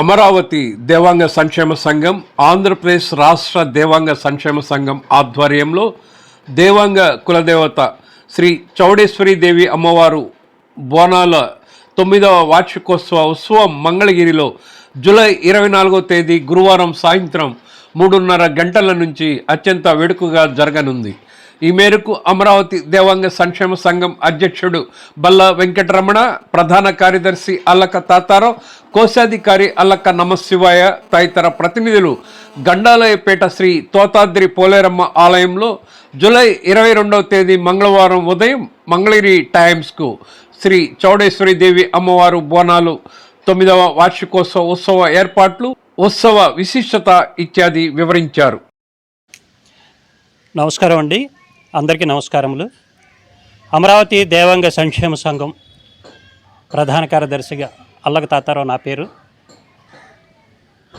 అమరావతి దేవాంగ సంక్షేమ సంఘం ఆంధ్రప్రదేశ్ రాష్ట్ర దేవాంగ సంక్షేమ సంఘం ఆధ్వర్యంలో దేవాంగ కులదేవత శ్రీ చౌడేశ్వరి దేవి అమ్మవారు బోనాల తొమ్మిదవ వార్షికోత్సవ ఉత్సవం మంగళగిరిలో జూలై ఇరవై నాలుగో తేదీ గురువారం సాయంత్రం మూడున్నర గంటల నుంచి అత్యంత వేడుకగా జరగనుంది. ఈ మేరకు అమరావతి దేవాంగ సంక్షేమ సంఘం అధ్యక్షుడు బల్ల వెంకటరమణ ప్రధాన కార్యదర్శి అల్లక తాతారావు కోశాధికారి అల్లక్క నమశివాయ తదితర ప్రతినిధులు గండాలయపేట శ్రీ తోతాద్రి పోలేరమ్మ ఆలయంలో జూలై ఇరవై రెండవ తేదీ మంగళవారం ఉదయం మంగళగిరి టైమ్స్కు శ్రీ చౌడేశ్వరి దేవి అమ్మవారు బోనాలు తొమ్మిదవ వార్షికోత్సవ ఉత్సవ ఏర్పాట్లు ఉత్సవ విశిష్టత ఇత్యాది వివరించారు. నమస్కారం అండి. అందరికీ నమస్కారములు. అమరావతి దేవాంగ సంక్షేమ సంఘం ప్రధాన కార్యదర్శిగా పల్లక తాతారావు నా పేరు.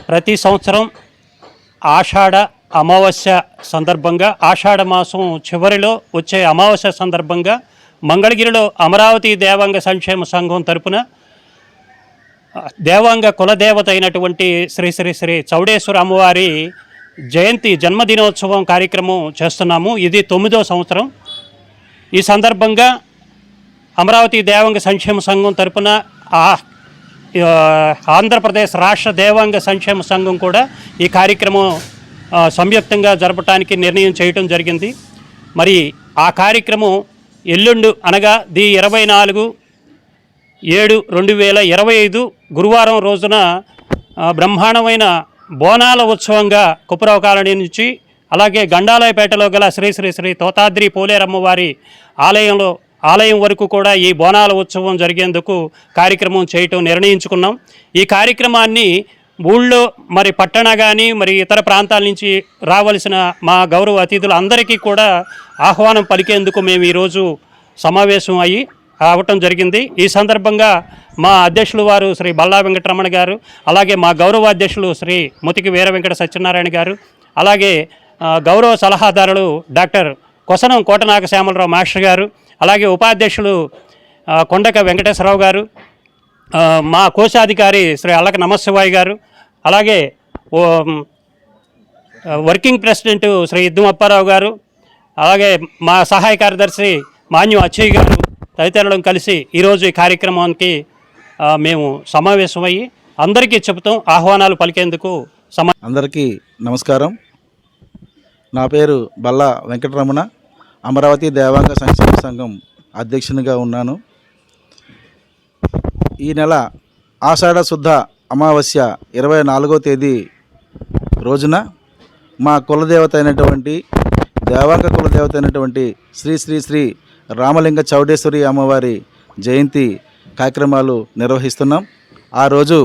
ప్రతి సంవత్సరం ఆషాఢ అమావాస్య సందర్భంగా ఆషాఢ మాసం చివరిలో వచ్చే అమావాస్య సందర్భంగా మంగళగిరిలో అమరావతి దేవాంగ సంక్షేమ సంఘం తరపున దేవాంగ కులదేవత అయినటువంటి శ్రీ శ్రీ శ్రీ చౌడేశ్వర అమ్మవారి జయంతి జన్మదినోత్సవం కార్యక్రమం చేస్తున్నాము. ఇది తొమ్మిదో సంవత్సరం. ఈ సందర్భంగా అమరావతి దేవాంగ సంక్షేమ సంఘం తరపున ఆ, ఆంధ్రప్రదేశ్ రాష్ట్ర దేవాంగ సంక్షేమ సంఘం కూడా ఈ కార్యక్రమం సంయుక్తంగా జరపడానికి నిర్ణయం చేయటం జరిగింది. మరి ఆ కార్యక్రమం ఎల్లుండు అనగా ది ఇరవై నాలుగు ఏడు రెండు వేల ఇరవై ఐదు గురువారం రోజున బ్రహ్మాండమైన బోనాల ఉత్సవంగా కుప్పరావు కాలనీ నుంచి అలాగే గండాలయపేటలో గల శ్రీ శ్రీ శ్రీ తోతాద్రి పోలేరమ్మవారి ఆలయంలో ఆలయం వరకు కూడా ఈ బోనాల ఉత్సవం జరిగేందుకు కార్యక్రమం చేయటం నిర్ణయించుకున్నాం. ఈ కార్యక్రమాన్ని ఊళ్ళో మరి పట్టణ కానీ మరి ఇతర ప్రాంతాల నుంచి రావలసిన మా గౌరవ అతిథులు అందరికీ కూడా ఆహ్వానం పలికేందుకు మేము ఈరోజు సమావేశం అయ్యి రావటం జరిగింది. ఈ సందర్భంగా మా అధ్యక్షులు వారు శ్రీ బల్లా వెంకటరమణ గారు అలాగే మా గౌరవ అధ్యక్షులు శ్రీ ముతికి వీర వెంకట సత్యనారాయణ గారు అలాగే గౌరవ సలహాదారులు డాక్టర్ కొసనం కోటనాగ శ్యామలరావు మాస్టర్ గారు అలాగే ఉపాధ్యక్షులు కొండక వెంకటేశ్వరరావు గారు మా కోశాధికారి శ్రీ అల్లక నమశివాయి గారు అలాగే ఓ వర్కింగ్ ప్రెసిడెంట్ శ్రీ ఇద్దం అప్పారావు గారు అలాగే మా సహాయ కార్యదర్శి మాన్యం అచ్చయ్య గారు తదితరులను కలిసి ఈరోజు ఈ కార్యక్రమానికి మేము సమావేశమయ్యి అందరికీ చెబుతాం ఆహ్వానాలు పలికేందుకు సమా అందరికీ నమస్కారం. నా పేరు బల్లా వెంకటరమణ. అమరావతి దేవాంగ సంక్షేమ సంఘం అధ్యక్షునిగా ఉన్నాను. ఈ నెల ఆషాఢ శుద్ధ అమావాస్య ఇరవై నాలుగో తేదీ రోజున మా కులదేవత అయినటువంటి దేవాంగ కులదేవత అయినటువంటి శ్రీ శ్రీ శ్రీ రామలింగ చౌడేశ్వరి అమ్మవారి జయంతి కార్యక్రమాలు నిర్వహిస్తున్నాం. ఆ రోజు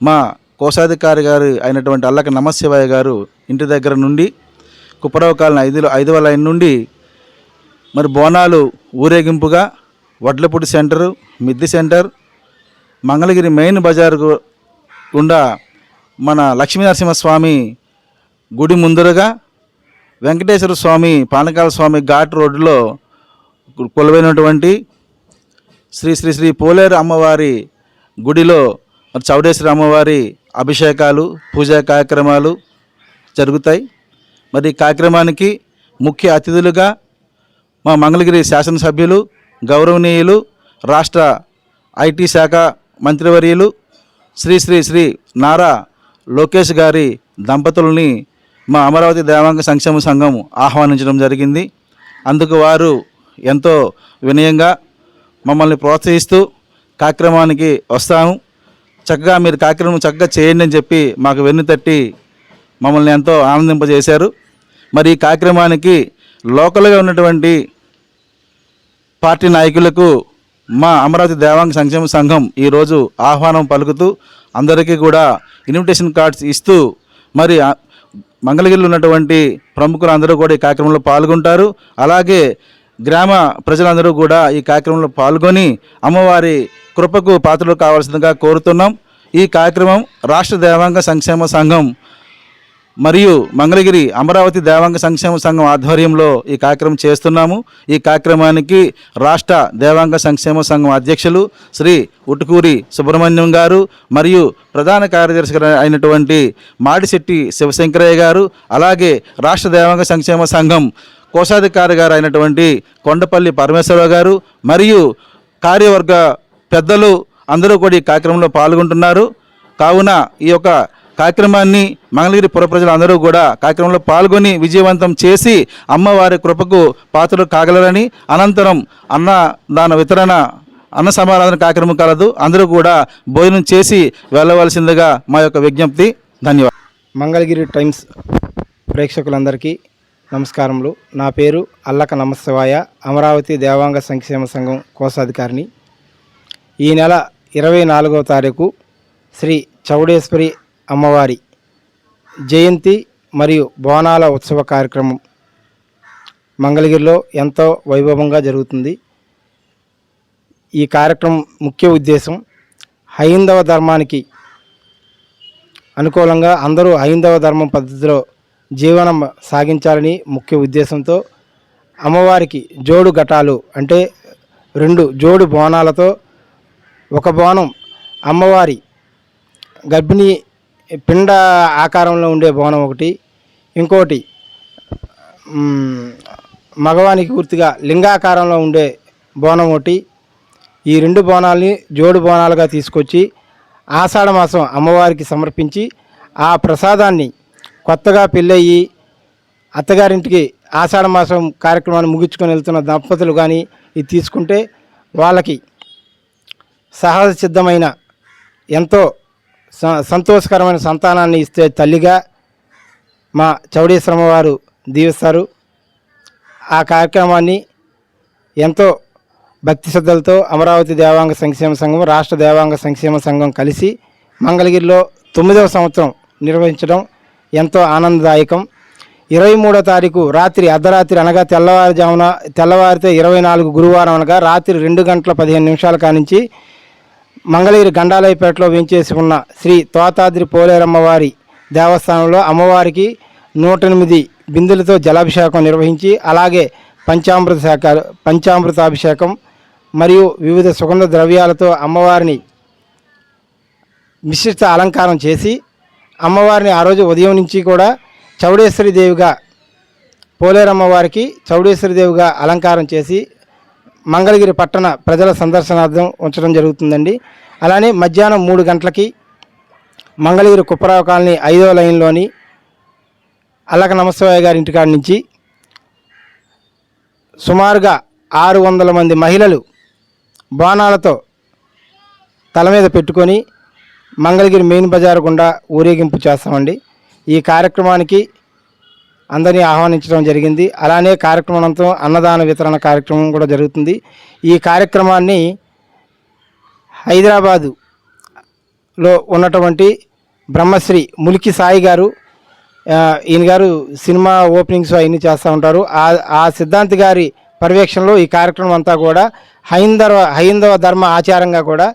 మా కోశాధికారి గారు అయినటువంటి అల్లక నమశివయ్య గారు ఇంటి దగ్గర నుండి కుప్పడవకాలను ఐదు ఐదవ లైన్ నుండి మరి బోనాలు ఊరేగింపుగా Vadlapudi centre Middi centre Mangalagiri main Bazar గుండా మన లక్ష్మీనరసింహస్వామి గుడి ముందరగా వెంకటేశ్వర స్వామి పానకాల స్వామి ఘాట్ రోడ్డులో కొలువైనటువంటి శ్రీ శ్రీ శ్రీ పోలేరు అమ్మవారి గుడిలో మరి చౌడేశ్వరి అమ్మవారి అభిషేకాలు పూజా కార్యక్రమాలు జరుగుతాయి. మరి కార్యక్రమానికి ముఖ్య అతిథులుగా మా మంగళగిరి శాసనసభ్యులు గౌరవనీయులు రాష్ట్ర ఐటీ శాఖ మంత్రివర్యులు శ్రీ శ్రీ శ్రీ నారా లోకేష్ గారి దంపతుల్ని మా అమరావతి దేవాంగ సంక్షేమ సంఘం ఆహ్వానించడం జరిగింది. అందుకు వారు ఎంతో వినయంగా మమ్మల్ని ప్రోత్సహిస్తూ కార్యక్రమానికి వస్తాము. చక్కగా మీరు కార్యక్రమం చక్కగా చేయండి అని చెప్పి మాకు వెన్ను తట్టి మమ్మల్ని ఎంతో ఆనందింపజేశారు. మరి ఈ కార్యక్రమానికి లోకల్గా ఉన్నటువంటి పార్టీ నాయకులకు మా అమరావతి దేవాంగ సంక్షేమ సంఘం ఈరోజు ఆహ్వానం పలుకుతూ అందరికీ కూడా ఇన్విటేషన్ కార్డ్స్ ఇస్తూ మరి మంగళగిరిలో ఉన్నటువంటి ప్రముఖులు అందరూ కూడా ఈ కార్యక్రమంలో పాల్గొంటారు. అలాగే గ్రామ ప్రజలందరూ కూడా ఈ కార్యక్రమంలో పాల్గొని అమ్మవారి కృపకు పాత్రలు కావాల్సిందిగా కోరుతున్నాం. ఈ కార్యక్రమం రాష్ట్ర దేవాంగ సంక్షేమ సంఘం మరియు మంగళగిరి అమరావతి దేవాంగ సంక్షేమ సంఘం ఆధ్వర్యంలో ఈ కార్యక్రమం చేస్తున్నాము. ఈ కార్యక్రమానికి రాష్ట్ర దేవాంగ సంక్షేమ సంఘం అధ్యక్షులు శ్రీ ఉటుకూరి సుబ్రహ్మణ్యం గారు మరియు ప్రధాన కార్యదర్శి అయినటువంటి మాడిశెట్టి శివశంకరయ్య గారు అలాగే రాష్ట్ర దేవాంగ సంక్షేమ సంఘం కోశాధికారి గారు అయినటువంటి కొండపల్లి పరమేశ్వరరావు గారు మరియు కార్యవర్గ పెద్దలు అందరూ కూడా ఈ కార్యక్రమంలో పాల్గొంటున్నారు. కావున ఈ యొక్క కార్యక్రమాన్ని మంగళగిరి పుర ప్రజలందరూ కూడా కార్యక్రమంలో పాల్గొని విజయవంతం చేసి అమ్మవారి కృపకు పాత్రలు కాగలరని అనంతరం అన్న దాన వితరణ అన్న సమారాధన కార్యక్రమం కలదు. అందరూ కూడా భోజనం చేసి వెళ్ళవలసిందిగా మా యొక్క విజ్ఞప్తి. ధన్యవాదాలు. మంగళగిరి టైమ్స్ ప్రేక్షకులందరికీ నమస్కారములు. నా పేరు అల్లక నమస్తవాయ అమరావతి దేవాంగ సంక్షేమ సంఘం కోశాధికారిని. ఈ నెల ఇరవై నాలుగవ తారీఖు శ్రీ చౌడేశ్వరి అమ్మవారి జయంతి మరియు బోనాల ఉత్సవ కార్యక్రమం మంగళగిరిలో ఎంతో వైభవంగా జరుగుతుంది. ఈ కార్యక్రమం ముఖ్య ఉద్దేశం హైందవ ధర్మానికి అనుకూలంగా అందరూ హైందవ ధర్మం పద్ధతిలో జీవనం సాగించాలని ముఖ్య ఉద్దేశంతో అమ్మవారికి జోడు ఘటాలు అంటే రెండు జోడు బోనాలతో ఒక బోనం అమ్మవారి గర్భిణీ పిండ ఆకారంలో ఉండే బోనం ఒకటి. ఇంకోటి మగవానికి పూర్తిగా లింగాకారంలో ఉండే బోనం ఒకటి. ఈ రెండు బోనాల్ని జోడు బోనాలుగా తీసుకొచ్చి ఆషాఢ మాసం అమ్మవారికి సమర్పించి ఆ ప్రసాదాన్ని కొత్తగా పెళ్ళయ్యి అత్తగారింటికి ఆషాఢ మాసం కార్యక్రమాన్ని ముగించుకొని వెళ్తున్న దంపతులు కానీ ఇది తీసుకుంటే వాళ్ళకి సహజ సిద్ధమైన ఎంతో సంతోషకరమైన సంతానాన్ని ఇస్తే తల్లిగా మా చౌడేశ్వరమ్మ వారు దీవిస్తారు. ఆ కార్యక్రమాన్ని ఎంతో భక్తి శ్రద్ధలతో అమరావతి దేవాంగ సంక్షేమ సంఘం రాష్ట్ర దేవాంగ సంక్షేమ సంఘం కలిసి మంగళగిరిలో తొమ్మిదవ సంవత్సరం నిర్వహించడం ఎంతో ఆనందదాయకం. ఇరవై మూడో తారీఖు రాత్రి అర్ధరాత్రి అనగా తెల్లవారుజామున తెల్లవారితే ఇరవై నాలుగు గురువారం అనగా రాత్రి రెండు గంటల పదిహేను నిమిషాల కానించి మంగళగిరి గండాలయపేటలో వేంచేసి ఉన్న శ్రీ తోతాద్రి పోలేరమ్మవారి దేవస్థానంలో అమ్మవారికి నూట ఎనిమిది బిందులతో జలాభిషేకం నిర్వహించి అలాగే పంచామృత శాఖ పంచామృతాభిషేకం మరియు వివిధ సుగంధ ద్రవ్యాలతో అమ్మవారిని విశిష్ట అలంకారం చేసి అమ్మవారిని ఆ రోజు ఉదయం నుంచి కూడా చౌడేశ్వరి దేవిగా పోలేరమ్మవారికి చౌడేశ్వరి దేవిగా అలంకారం చేసి మంగళగిరి పట్టణ ప్రజల సందర్శనార్థం ఉంచడం జరుగుతుందండి. అలానే మధ్యాహ్నం మూడు గంటలకి మంగళగిరి కుప్పరావు కాలనీ ఐదో లైన్లోని అల్లక నమస్తవాయ గారి ఇంటికాడ నుంచి సుమారుగా ఆరు వందల మంది మహిళలు బాణాలతో తల మీద పెట్టుకొని మంగళగిరి మెయిన్ బజార్ గుండా ఊరేగింపు చేస్తామండి. ఈ కార్యక్రమానికి అందరినీ ఆహ్వానించడం జరిగింది. అలానే కార్యక్రమంతో అన్నదాన వితరణ కార్యక్రమం కూడా జరుగుతుంది. ఈ కార్యక్రమాన్ని హైదరాబాదులో ఉన్నటువంటి బ్రహ్మశ్రీ ములికి సాయి గారు ఈయన గారు సినిమా ఓపెనింగ్స్ అవన్నీ చేస్తూ ఉంటారు. ఆ ఆ సిద్ధాంతి గారి పర్యవేక్షణలో ఈ కార్యక్రమం అంతా కూడా హైందవ హైందవ ధర్మ ఆచారంగా కూడా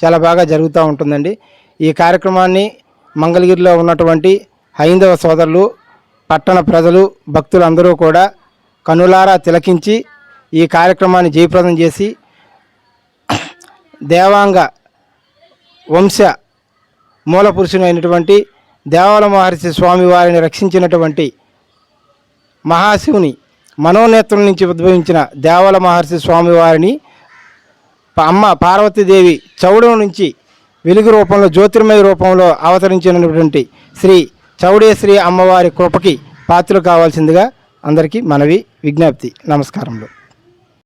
చాలా బాగా జరుగుతూ ఉంటుందండి. ఈ కార్యక్రమాన్ని మంగళగిరిలో ఉన్నటువంటి హైందవ సోదరులు పట్టణ ప్రజలు భక్తులందరూ కూడా కనులారా తిలకించి ఈ కార్యక్రమాన్ని జయప్రదం చేసి దేవాంగ వంశ మూల పురుషునైనటువంటి దేవాల మహర్షి స్వామి వారిని రక్షించినటువంటి మహాశివుని మనోనేత్రం నుంచి ఉద్భవించిన దేవాల మహర్షి స్వామి వారిని అమ్మ పార్వతీదేవి చౌడం నుంచి వెలుగు రూపంలో జ్యోతిర్మయ రూపంలో అవతరించినటువంటి శ్రీ చౌడేశ్వరి అమ్మవారి కృపకి పాత్రలు కావాల్సిందిగా అందరికీ మనవి విజ్ఞప్తి. నమస్కారములు.